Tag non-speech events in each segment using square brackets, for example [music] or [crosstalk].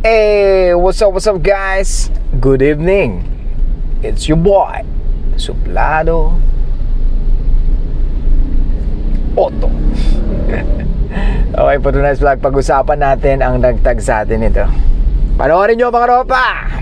Hey, what's up, what's up guys? Good evening. It's your boy, Suplado Otto. [laughs] okay, po tonight's vlog, pag-usapan natin ang nagtag sa atin ito. Panoorin nyo mga ropa!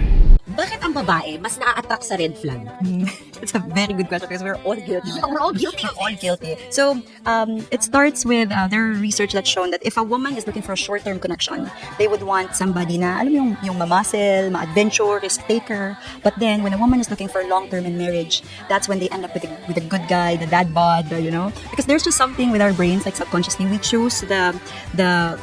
Bakit ang babae mas na-attract sa red flag? [laughs] It's a very good question because we're all guilty. [laughs] We're all guilty. We're all guilty. So um, it starts with uh, there are research that's shown that if a woman is looking for a short-term connection, they would want somebody na alam yung yung mamuscle, ma-adventure, risk taker. But then when a woman is looking for long-term in marriage, that's when they end up with a, with a good guy, the dad bod, you know, because there's just something with our brains like subconsciously we choose the the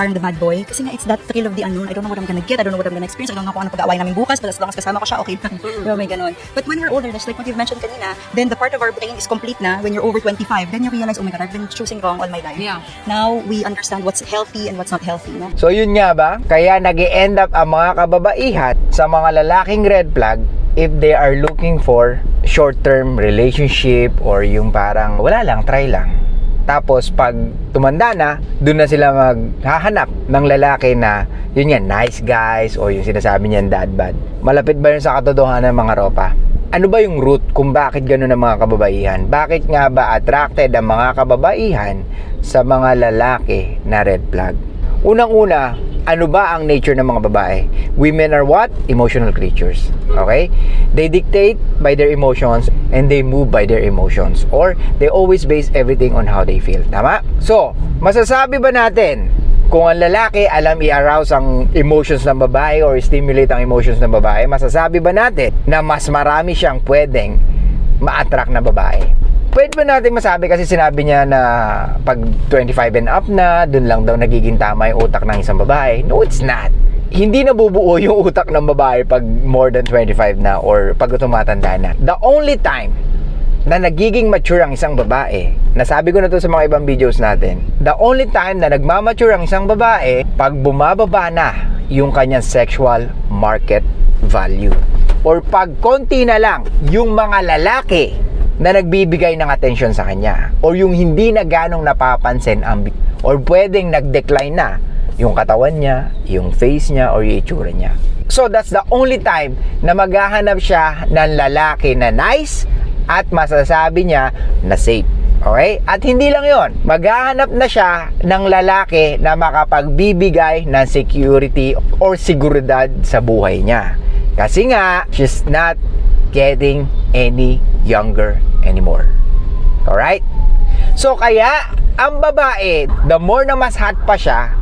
parang the bad boy. Kasi nga, it's that thrill of the unknown. I don't know what I'm gonna get. I don't know what I'm gonna experience. I don't know kung ano pag-aaway namin bukas. But as long as kasama ko siya, okay lang. Diba, may ganun. But when we're older, just like what you've mentioned kanina, then the part of our brain is complete na when you're over 25. Then you realize, oh my God, I've been choosing wrong all my life. Yeah. Now, we understand what's healthy and what's not healthy. No? So yun nga ba? Kaya nag end up ang mga kababaihan sa mga lalaking red flag if they are looking for short-term relationship or yung parang wala lang, try lang. Tapos pag tumanda na, doon na sila maghahanap ng lalaki na yun yan, nice guys o yung sinasabi niyan dad bod. Malapit ba yun sa katotohanan mga ropa? Ano ba yung root kung bakit ganun ang mga kababaihan? Bakit nga ba attracted ang mga kababaihan sa mga lalaki na red flag? Unang-una, ano ba ang nature ng mga babae? Women are what? Emotional creatures. Okay? They dictate by their emotions and they move by their emotions. Or they always base everything on how they feel. Tama? So, masasabi ba natin kung ang lalaki alam i-arouse ang emotions ng babae or stimulate ang emotions ng babae, masasabi ba natin na mas marami siyang pwedeng ma-attract na babae? Pwede ba natin masabi kasi sinabi niya na pag 25 and up na, dun lang daw nagiging tama yung utak ng isang babae. No, it's not. Hindi nabubuo yung [laughs] utak ng babae pag more than 25 na or pag tumatanda na. The only time na nagiging mature ang isang babae, nasabi ko na to sa mga ibang videos natin, the only time na nagmamature ang isang babae, pag bumababa na yung kanyang sexual market value. Or pag konti na lang yung mga lalaki na nagbibigay ng attention sa kanya or yung hindi na ganong napapansin ang or pwedeng nag-decline na yung katawan niya, yung face niya or yung itsura niya. So that's the only time na maghahanap siya ng lalaki na nice at masasabi niya na safe. Okay? At hindi lang yon, maghahanap na siya ng lalaki na makapagbibigay ng security or seguridad sa buhay niya. Kasi nga, she's not getting any younger anymore. Alright? So kaya, ang babae, the more na mas hot pa siya,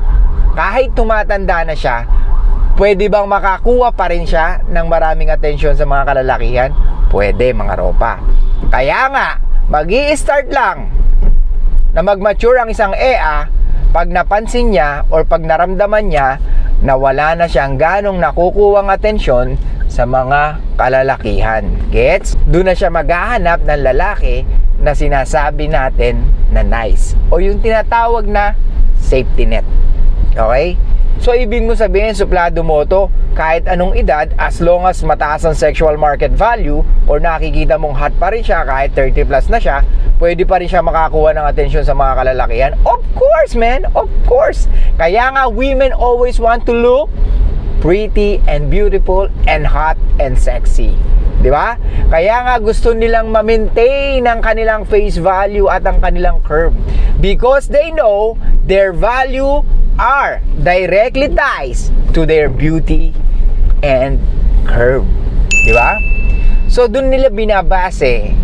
kahit tumatanda na siya, pwede bang makakuha pa rin siya ng maraming atensyon sa mga kalalakihan? Pwede, mga ropa. Kaya nga, mag start lang na mag-mature ang isang EA pag napansin niya or pag naramdaman niya na wala na siyang ganong nakukuwang atensyon sa mga kalalakihan. Gets? Doon na siya maghahanap ng lalaki na sinasabi natin na nice. O yung tinatawag na safety net. Okay? So, ibig mo sabihin, suplado mo to kahit anong edad, as long as mataas ang sexual market value or nakikita mong hot pa rin siya kahit 30 plus na siya, pwede pa rin siya makakuha ng atensyon sa mga kalalakihan? Of course, man! Of course! Kaya nga, women always want to look pretty and beautiful and hot and sexy. Di ba? Kaya nga gusto nilang ma-maintain ang kanilang face value at ang kanilang curve. Because they know their value are directly ties to their beauty and curve. Di ba? So, dun nila binabase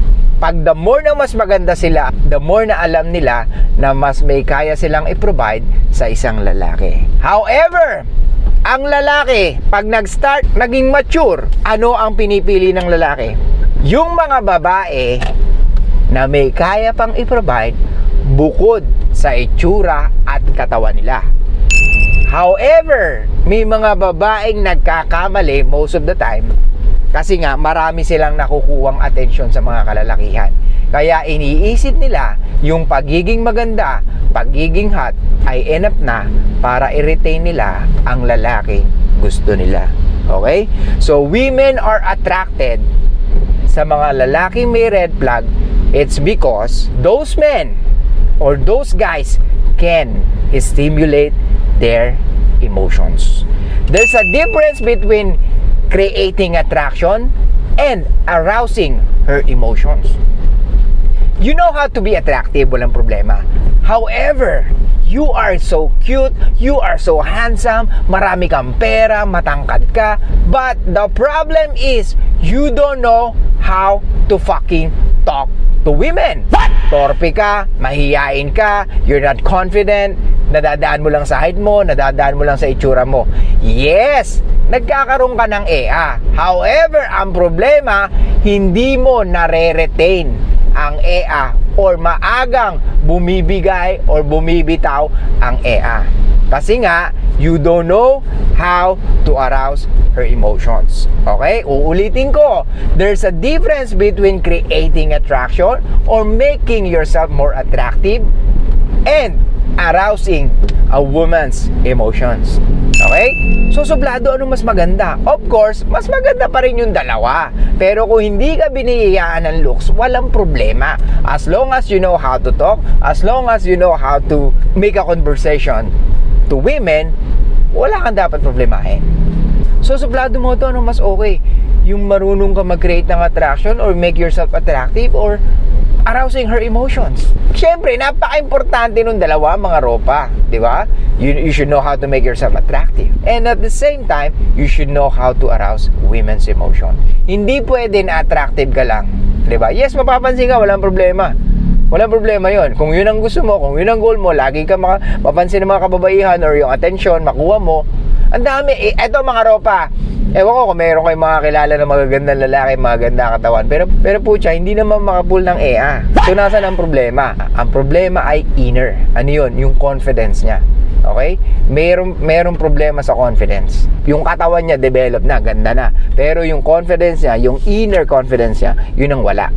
pag the more na mas maganda sila, the more na alam nila na mas may kaya silang i-provide sa isang lalaki. However, ang lalaki, pag nag-start, naging mature, ano ang pinipili ng lalaki? Yung mga babae na may kaya pang i-provide bukod sa itsura at katawan nila. However, may mga babaeng nagkakamali most of the time kasi nga marami silang nakukuwang atensyon sa mga kalalakihan. Kaya iniisip nila yung pagiging maganda, pagiging hot ay enough na para i-retain nila ang lalaking gusto nila. Okay? So women are attracted sa mga lalaking may red flag. It's because those men or those guys can stimulate their emotions. There's a difference between creating attraction and arousing her emotions. You know how to be attractive, walang problema. However, you are so cute, you are so handsome, marami kang pera, matangkad ka, but the problem is, you don't know how to fucking talk to women. What? Torpe ka, mahiyain ka, you're not confident, nadadaan mo lang sa height mo, nadadaan mo lang sa itsura mo. Yes, nagkakaroon ka ng EA. However, ang problema, hindi mo nare-retain ang EA or maagang bumibigay or bumibitaw ang EA. Kasi nga, you don't know how to arouse her emotions. Okay? Uulitin ko. There's a difference between creating attraction or making yourself more attractive and arousing a woman's emotions. Okay? So, sublado, anong mas maganda? Of course, mas maganda pa rin yung dalawa. Pero kung hindi ka binihiyaan ng looks, walang problema. As long as you know how to talk, as long as you know how to make a conversation to women, wala kang dapat problemahin. So, suplado mo to, ano mas okay? Yung marunong ka mag-create ng attraction or make yourself attractive or arousing her emotions. Siyempre, napaka-importante nung dalawa, mga ropa. Di ba? You, you should know how to make yourself attractive. And at the same time, you should know how to arouse women's emotion. Hindi pwede na attractive ka lang. Di ba? Yes, mapapansin ka, walang problema. Walang problema yon. Kung yun ang gusto mo, kung yun ang goal mo, lagi ka maka, mapansin ng mga kababaihan or yung attention, makuha mo. Ang dami. Eh, eto mga ropa. Ewan ko kung meron kayong mga kilala na magagandang lalaki, magaganda katawan. Pero, pero putya, hindi naman makapul ng EA. So, nasan ang problema? Ang problema ay inner. Ano yun? Yung confidence niya. Okay? Meron, meron problema sa confidence. Yung katawan niya, develop na, ganda na. Pero yung confidence niya, yung inner confidence niya, yun ang wala.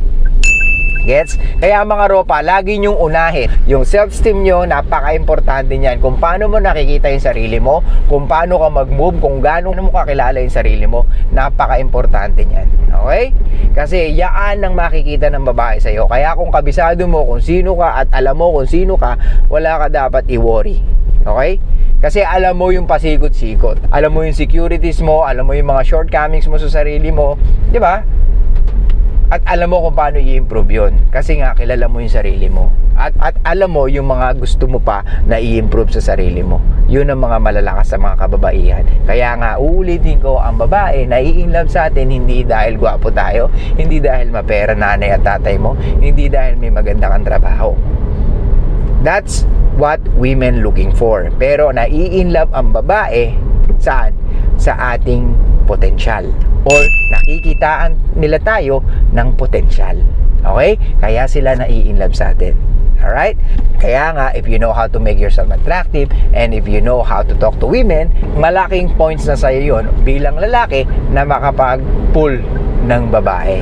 Gets? Kaya mga ropa, lagi nyong unahin. Yung self-esteem nyo, napaka-importante niyan. Kung paano mo nakikita yung sarili mo, kung paano ka mag-move, kung gaano mo kakilala yung sarili mo, napaka-importante niyan. Okay? Kasi yaan ang makikita ng babae sa'yo. Kaya kung kabisado mo kung sino ka at alam mo kung sino ka, wala ka dapat i-worry. Okay? Kasi alam mo yung pasikot-sikot. Alam mo yung securities mo, alam mo yung mga shortcomings mo sa sarili mo. Di ba? At alam mo kung paano i-improve yun. Kasi nga, kilala mo yung sarili mo. At, at alam mo yung mga gusto mo pa na i-improve sa sarili mo. Yun ang mga malalakas sa mga kababaihan. Kaya nga, uulitin ko, ang babae na i-inlove sa atin, hindi dahil gwapo tayo, hindi dahil mapera nanay at tatay mo, hindi dahil may maganda kang trabaho. That's what women looking for. Pero nai-inlove ang babae saan? Sa ating potensyal. Or nakikitaan nila tayo ng potensyal. Okay? Kaya sila nai-inlove sa atin. Alright? Kaya nga, if you know how to make yourself attractive and if you know how to talk to women, malaking points na sa'yo yun bilang lalaki na makapag-pull ng babae.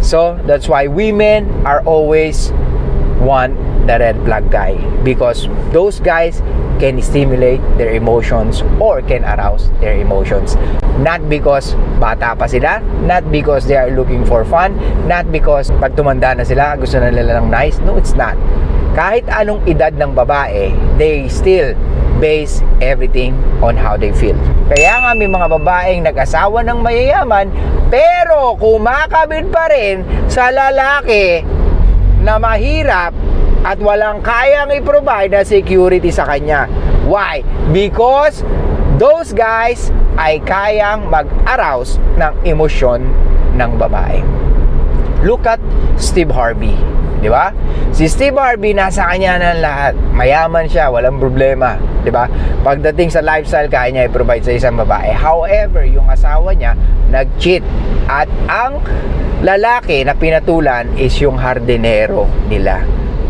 So, that's why women are always want the red flag guy because those guys can stimulate their emotions or can arouse their emotions. Not because bata pa sila not because they are looking for fun not because pag tumanda na sila gusto na nila ng nice. No it's not. Kahit anong edad ng babae they still base everything on how they feel. Kaya nga may mga babaeng nag-asawa ng mayayaman pero kumakabit pa rin sa lalaki na mahirap at walang kayang i-provide na security sa kanya. Why? Because those guys ay kayang mag-arouse ng emosyon ng babae. Look at Steve Harvey. Di ba? Si Steve Harvey, nasa kanya ang lahat. Mayaman siya, walang problema. Di ba? Pagdating sa lifestyle, kaya niya i-provide sa isang babae. However, yung asawa niya, nag-cheat. At ang lalaki na pinatulan is yung hardinero nila.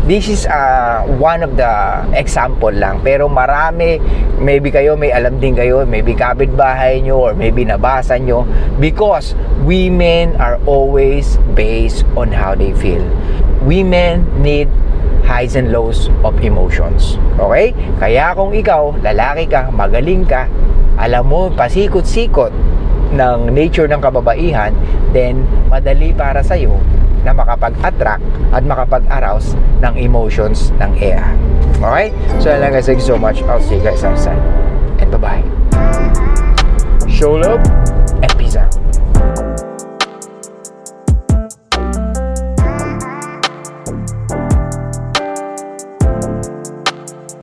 This is uh, one of the example lang. Pero marami, maybe kayo may alam din kayo, maybe kapitbahay nyo or maybe nabasa nyo. Because women are always based on how they feel. Women need highs and lows of emotions. Okay? Kaya kung ikaw, lalaki ka, magaling ka, alam mo, pasikot-sikot ng nature ng kababaihan, then madali para sa'yo na makapag-attract at makapag-arouse ng emotions ng air. Okay? So, yun lang guys. Thank you so much. I'll see you guys outside. And bye-bye. Show love and peace out.